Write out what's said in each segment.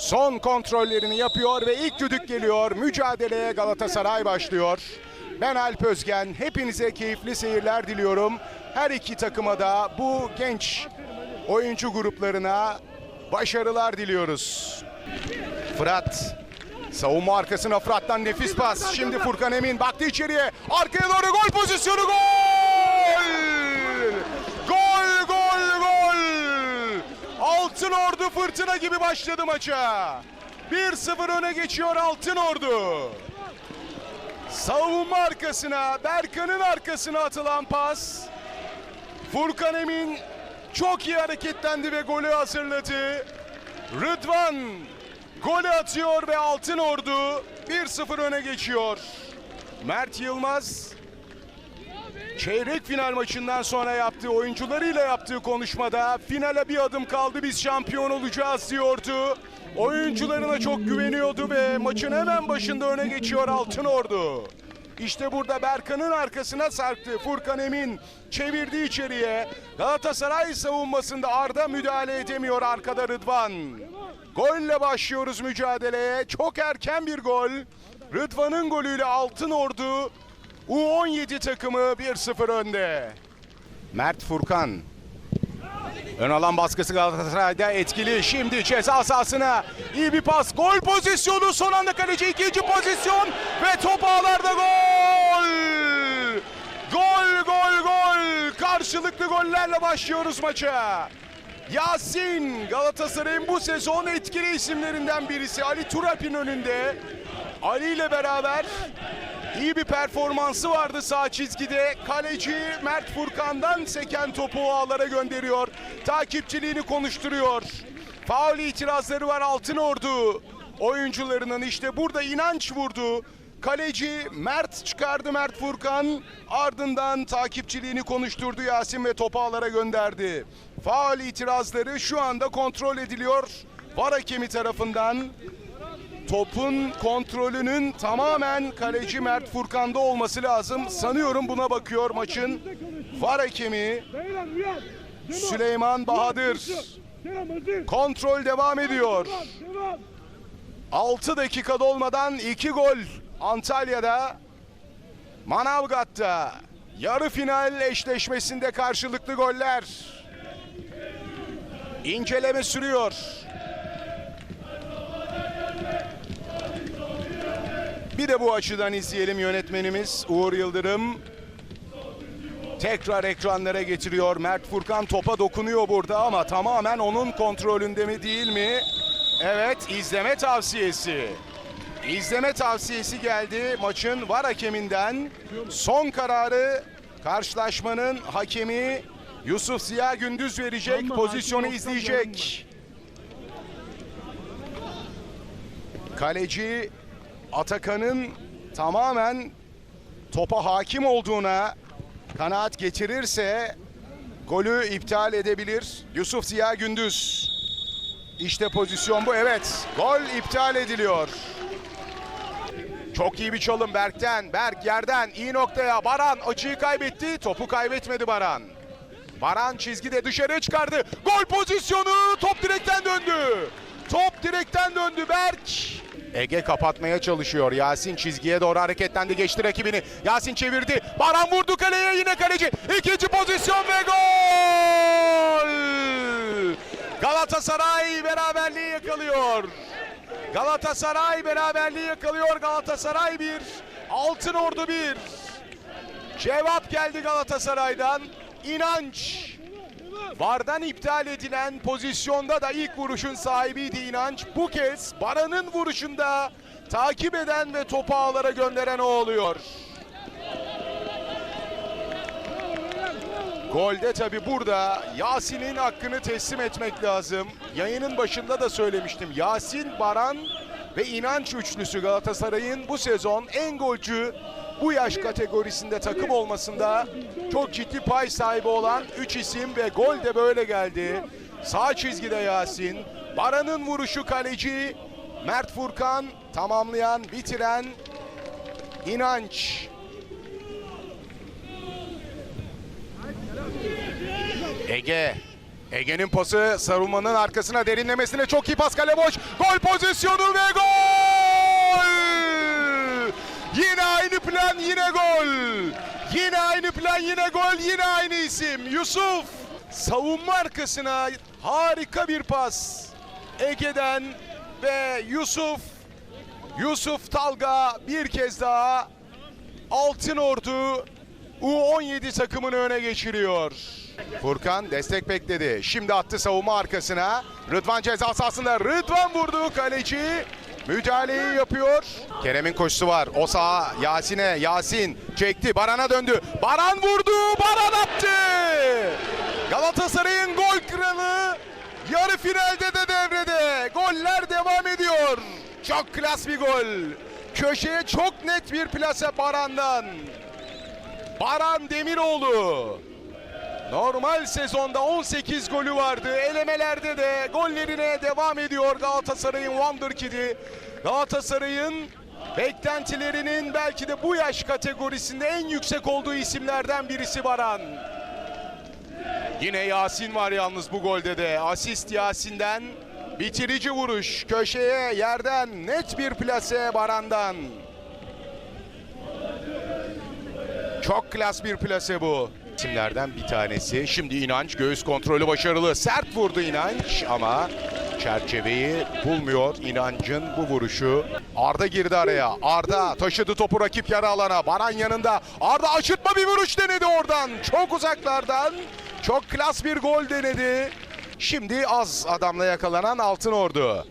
Son kontrollerini yapıyor ve ilk düdük geliyor. Mücadeleye Galatasaray başlıyor. Ben Alp Özgen. Hepinize keyifli seyirler diliyorum. Her iki takıma da bu genç oyuncu gruplarına başarılar diliyoruz. Fırat savunma arkasına Fırat'tan nefis pas. Şimdi Furkan Emin baktı içeriye. Arkaya doğru gol pozisyonu gol! Gol gol gol! Ordu fırtına gibi başladı maça. 1-0 öne geçiyor Altın Ordu. Savunma arkasına, Berkan'ın arkasına atılan pas. Furkan Emin çok iyi hareketlendi ve golü hazırladı. Rıdvan golü atıyor ve Altın Ordu 1-0 öne geçiyor. Mert Yılmaz çeyrek final maçından sonra yaptığı oyuncularıyla yaptığı konuşmada finale bir adım kaldı biz şampiyon olacağız diyordu. Oyuncularına çok güveniyordu ve maçın hemen başında öne geçiyor Altın Ordu. İşte burada Berkan'ın arkasına sarktı. Furkan Emin çevirdi içeriye. Galatasaray savunmasında Arda müdahale edemiyor arkada Rıdvan. Golle başlıyoruz mücadeleye. Çok erken bir gol. Rıdvan'ın golüyle Altın Ordu U17 takımı 1-0 önde. Mert Furkan. Ön alan baskısı Galatasaray'da etkili. Şimdi ceza sahasına iyi bir pas. Gol pozisyonu son anda kaleci ikinci pozisyon ve top ağlarda gol. Gol gol gol. Karşılıklı gollerle başlıyoruz maça. Yasin Galatasaray'ın bu sezon etkili isimlerinden birisi. Ali Turap'in önünde. Ali ile beraber iyi bir performansı vardı sağ çizgide. Kaleci Mert Furkan'dan seken topu ağlara gönderiyor. Takipçiliğini konuşturuyor. Faul itirazları var Altın Ordu oyuncularının. işte burada inanç vurdu. Kaleci Mert çıkardı Mert Furkan. Ardından takipçiliğini konuşturdu Yasin ve topu ağlara gönderdi. Faul itirazları şu anda kontrol ediliyor. VAR hakemi tarafından topun kontrolünün tamamen kaleci Mert Furkan'da olması lazım. Sanıyorum buna bakıyor maçın VAR hakemi. Süleyman Bahadır. Kontrol devam ediyor. Devam. 6 dakika dolmadan 2 gol Antalya'da Manavgat'ta yarı final eşleşmesinde karşılıklı goller. İnceleme sürüyor. Bir de bu açıdan izleyelim yönetmenimiz Uğur Yıldırım. Tekrar ekranlara getiriyor. Mert Furkan topa dokunuyor burada ama tamamen onun kontrolünde mi değil mi? Evet izleme tavsiyesi. İzleme tavsiyesi geldi maçın var hakeminden. Son kararı karşılaşmanın hakemi Yusuf Ziya Gündüz verecek. Pozisyonu izleyecek. Kaleci Atakan'ın tamamen topa hakim olduğuna kanaat getirirse golü iptal edebilir. Yusuf Ziya Gündüz. İşte pozisyon bu. Evet. Gol iptal ediliyor. Çok iyi bir çalım Berk'ten. Berk yerden iyi noktaya. Baran açıyı kaybetti. Topu kaybetmedi Baran. Baran çizgide dışarıya çıkardı. Gol pozisyonu. Top direkten döndü. Top direkten döndü Berk. Ege kapatmaya çalışıyor. Yasin çizgiye doğru hareketlendi. Geçti rakibini. Yasin çevirdi. Baran vurdu kaleye. Yine kaleci. İkinci pozisyon ve gol. Galatasaray beraberliği yakalıyor. Galatasaray beraberliği yakalıyor. Galatasaray 1, Altın Ordu 1. Cevap geldi Galatasaray'dan. İnanç. Vardan iptal edilen pozisyonda da ilk vuruşun sahibiydi İnanç. Bu kez Baran'ın vuruşunda takip eden ve topu ağlara gönderen o oluyor. Golde tabi burada Yasin'in hakkını teslim etmek lazım. Yayının başında da söylemiştim. Yasin, Baran ve İnanç üçlüsü Galatasaray'ın bu sezon en golcü bu yaş kategorisinde takım olmasında çok ciddi pay sahibi olan 3 isim ve gol de böyle geldi. Sağ çizgide Yasin, Baran'ın vuruşu kaleci Mert Furkan tamamlayan, bitiren İnanç. Ege Ege'nin pası savunmanın arkasına derinlemesine çok iyi pas kale boş. Gol pozisyonu ve gol! Yine aynı plan yine gol. Yine aynı plan yine gol yine aynı isim Yusuf. Savunma arkasına harika bir pas. Ege'den ve Yusuf Yusuf Talga bir kez daha Altın Ordu U17 takımını öne geçiriyor. Furkan destek bekledi. Şimdi attı savunma arkasına. Rıdvan ceza sahasında. Rıdvan vurdu. Kaleci müdahaleyi yapıyor. Kerem'in koşusu var. O sağa Yasin'e. Yasin çekti. Baran'a döndü. Baran vurdu. Baran attı. Galatasaray'ın gol kralı yarı finalde de devrede. Goller devam ediyor. Çok klas bir gol. Köşeye çok net bir plase Baran'dan. Baran Demiroğlu. Normal sezonda 18 golü vardı. Elemelerde de gollerine devam ediyor Galatasaray'ın Wonderkid'i. Galatasaray'ın beklentilerinin belki de bu yaş kategorisinde en yüksek olduğu isimlerden birisi Baran. Yine Yasin var yalnız bu golde de. Asist Yasin'den. Bitirici vuruş. Köşeye yerden net bir plase Baran'dan. Çok klas bir plase bu. İsimlerden bir tanesi. Şimdi İnanç göğüs kontrolü başarılı. Sert vurdu İnanç ama çerçeveyi bulmuyor İnanç'ın bu vuruşu. Arda girdi araya. Arda taşıdı topu rakip yarı alana. Baran yanında. Arda aşırtma bir vuruş denedi oradan. Çok uzaklardan. Çok klas bir gol denedi. Şimdi az adamla yakalanan Altın Ordu.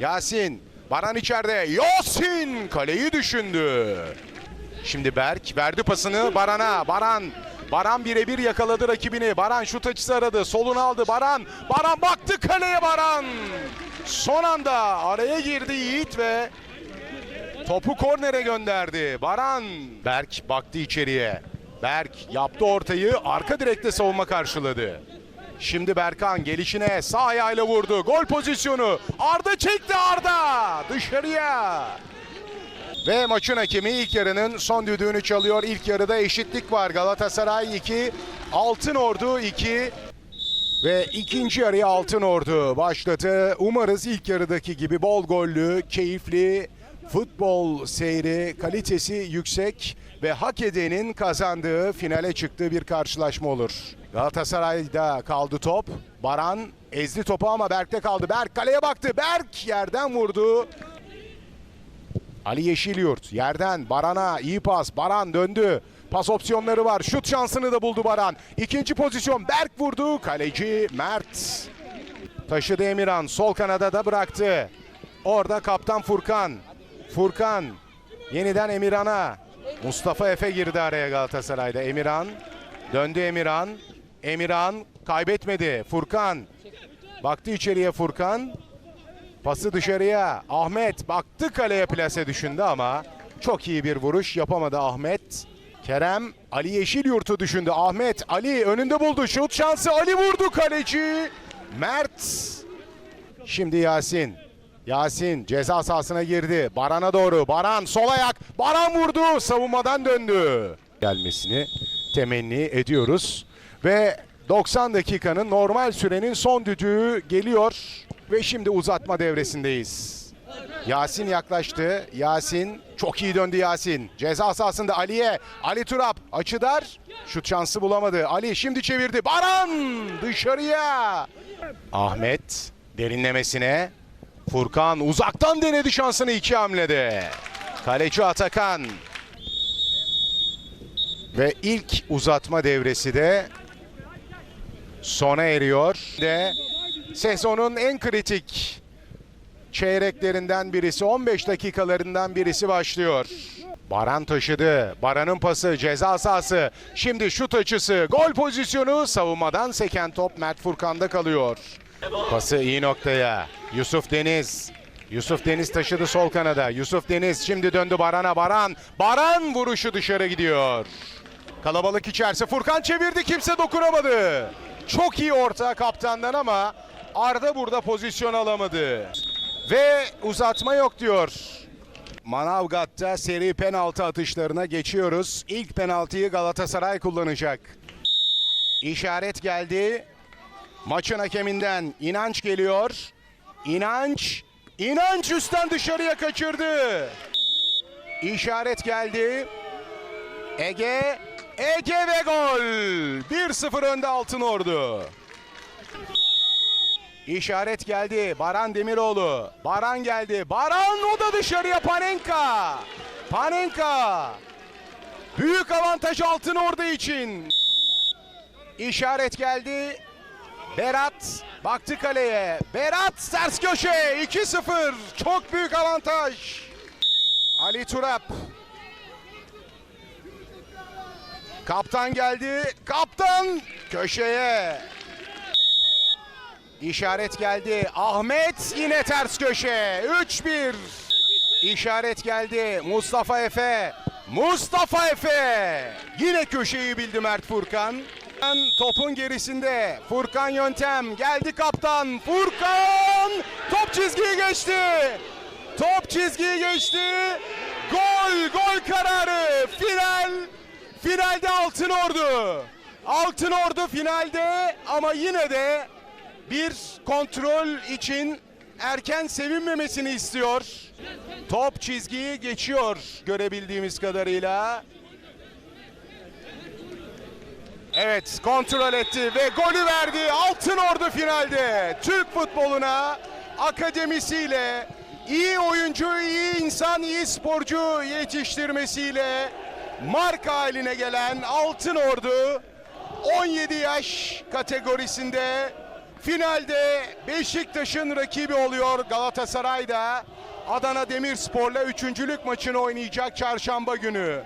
Yasin. Baran içeride. Yasin kaleyi düşündü. Şimdi Berk verdi pasını Baran'a. Baran Baran birebir yakaladı rakibini. Baran şut açısı aradı. Solunu aldı Baran. Baran baktı kaleye Baran. Son anda araya girdi Yiğit ve topu kornere gönderdi. Baran. Berk baktı içeriye. Berk yaptı ortayı. Arka direkte savunma karşıladı. Şimdi Berkan gelişine sağ ayağıyla vurdu. Gol pozisyonu. Arda çekti Arda. Dışarıya. Ve maçın hakemi ilk yarının son düdüğünü çalıyor. İlk yarıda eşitlik var. Galatasaray 2, Altın Ordu 2 ve ikinci yarıya Altın Ordu başladı. Umarız ilk yarıdaki gibi bol gollü, keyifli futbol seyri, kalitesi yüksek ve hak edenin kazandığı finale çıktığı bir karşılaşma olur. Galatasaray'da kaldı top. Baran ezdi topu ama Berk'te kaldı. Berk kaleye baktı. Berk yerden vurdu. Ali Yeşilyurt yerden Baran'a iyi pas. Baran döndü. Pas opsiyonları var. Şut şansını da buldu Baran. İkinci pozisyon Berk vurdu. Kaleci Mert. Taşıdı Emirhan. Sol kanada da bıraktı. Orada kaptan Furkan. Furkan yeniden Emirhan'a. Mustafa Efe girdi araya Galatasaray'da. Emirhan döndü Emirhan. Emirhan kaybetmedi. Furkan baktı içeriye Furkan. Pası dışarıya. Ahmet baktı kaleye plase düşündü ama çok iyi bir vuruş yapamadı Ahmet. Kerem Ali Yeşilyurt'u düşündü. Ahmet Ali önünde buldu. Şut şansı Ali vurdu kaleci. Mert. Şimdi Yasin. Yasin ceza sahasına girdi. Baran'a doğru. Baran sol ayak. Baran vurdu. Savunmadan döndü. Gelmesini temenni ediyoruz. Ve 90 dakikanın normal sürenin son düdüğü geliyor. Ve şimdi uzatma devresindeyiz. Yasin yaklaştı. Yasin çok iyi döndü Yasin. Ceza sahasında Ali'ye. Ali Turap açıdar. Şut şansı bulamadı. Ali şimdi çevirdi. Baran dışarıya. Ahmet derinlemesine. Furkan uzaktan denedi şansını iki hamlede. Kaleci Atakan. Ve ilk uzatma devresi de sona eriyor. De sezonun en kritik çeyreklerinden birisi 15 dakikalarından birisi başlıyor. Baran taşıdı. Baran'ın pası ceza sahası. Şimdi şut açısı. Gol pozisyonu savunmadan seken top Mert Furkan'da kalıyor. Pası iyi noktaya. Yusuf Deniz. Yusuf Deniz taşıdı sol kanada. Yusuf Deniz şimdi döndü Baran'a. Baran. Baran vuruşu dışarı gidiyor. Kalabalık içerisi. Furkan çevirdi. Kimse dokunamadı. Çok iyi orta kaptandan ama Arda burada pozisyon alamadı. Ve uzatma yok diyor. Manavgat'ta seri penaltı atışlarına geçiyoruz. İlk penaltıyı Galatasaray kullanacak. İşaret geldi. Maçın hakeminden İnanç geliyor. İnanç, İnanç üstten dışarıya kaçırdı. İşaret geldi. Ege, Ege ve gol. 1-0 önde Altın Ordu. İşaret geldi. Baran Demiroğlu. Baran geldi. Baran o da dışarıya Panenka. Panenka. Büyük avantaj Altın Ordu için. İşaret geldi. Berat baktı kaleye. Berat ters köşe 2-0. Çok büyük avantaj. Ali Turap. Kaptan geldi. Kaptan köşeye. İşaret geldi. Ahmet yine ters köşe. 3-1. İşaret geldi. Mustafa Efe. Mustafa Efe. Yine köşeyi bildi Mert Furkan. Topun gerisinde. Furkan Yöntem. Geldi kaptan. Furkan. Top çizgiyi geçti. Top çizgiyi geçti. Gol, gol kararı. Final. Finalde Altın Ordu. Altın Ordu finalde ama yine de bir kontrol için erken sevinmemesini istiyor. Top çizgiyi geçiyor görebildiğimiz kadarıyla. Evet kontrol etti ve golü verdi. Altın Ordu finalde. Türk futboluna akademisiyle iyi oyuncu, iyi insan, iyi sporcu yetiştirmesiyle marka haline gelen Altın Ordu 17 yaş kategorisinde finalde Beşiktaş'ın rakibi oluyor Galatasaray'da. Adana Demirspor'la üçüncülük maçını oynayacak çarşamba günü.